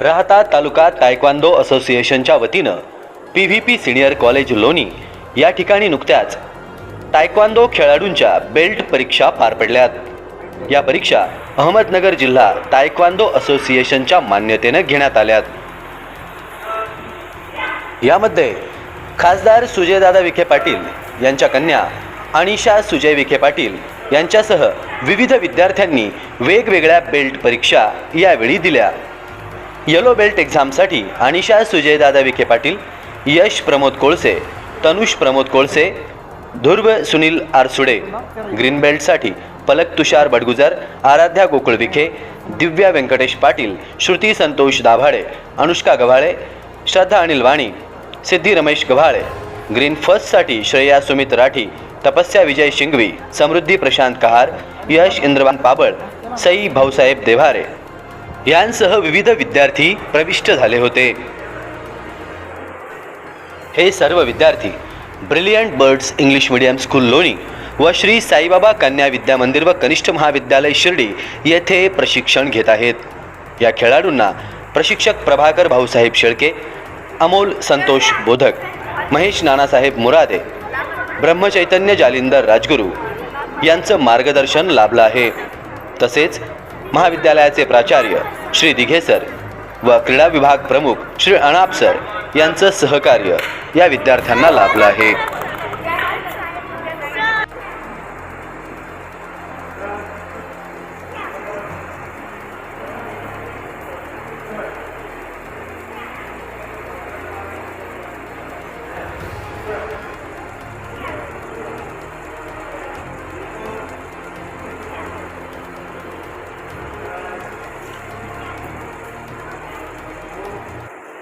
राहता तालुका तायक्वांदो असोसिएशनच्या वतीनं P V P senior college Loni या ठिकाणी नुकत्याच तायक्वांदो खेळाडूंच्या बेल्ट परीक्षा पार पडल्यात. या परीक्षा अहमदनगर जिल्हा तायक्वांदो असोसिएशनच्या मान्यतेनं घेण्यात आल्यात. यामध्ये खासदार सुजयदादा विखे पाटील यांच्या कन्या अनिशा सुजय विखे पाटील यांच्यासह विविध विद्यार्थ्यांनी वेगवेगळ्या बेल्ट परीक्षा यावेळी दिल्या. येलो बेल्ट एक्झामसाठी अनिशा सुजयदादा विखे पाटील यश प्रमोद कोळसे तनुष प्रमोद कोळसे ध्रुव सुनील आरसुडे ग्रीन बेल्टसाठी पलक तुषार बडगुजर आराध्या गोकुळ विखे दिव्या व्यंकटेश पाटील श्रुती संतोष दाभाडे अनुष्का गव्हाळे श्रद्धा अनिल वाणी सिद्धी रमेश गव्हाळे. ग्रीन फर्स्टसाठी श्रेया सुमित राठी तपस्या विजय शिंगवी समृद्धी प्रशांत कहार यश इंद्रवान पाबळ सई भाऊसाहेब देव्हारे. यांसह विविध विद्यार्थी प्रविष्ट झाले होते. हे सर्व विद्यार्थी brilliant birds English medium school Loni व श्री साईबाबा कन्या विद्या मंदिर व कनिष्ठ महाविद्यालय शिर्डी येथे प्रशिक्षण घेत आहेत. या खेळाडूंना प्रशिक्षक प्रभाकर भाऊसाहेब शेळके अमोल संतोष बोधक महेश नानासाहेब मुरादे ब्रह्मचैतन्य जालिंदर राजगुरू यांचं मार्गदर्शन लाभलं आहे. तसेच महाविद्यालयाचे प्राचार्य श्री दिघे सर व क्रीडा विभाग प्रमुख श्री अणाप सर यांचं सहकार्य या विद्यार्थ्यांना लाभलं आहे.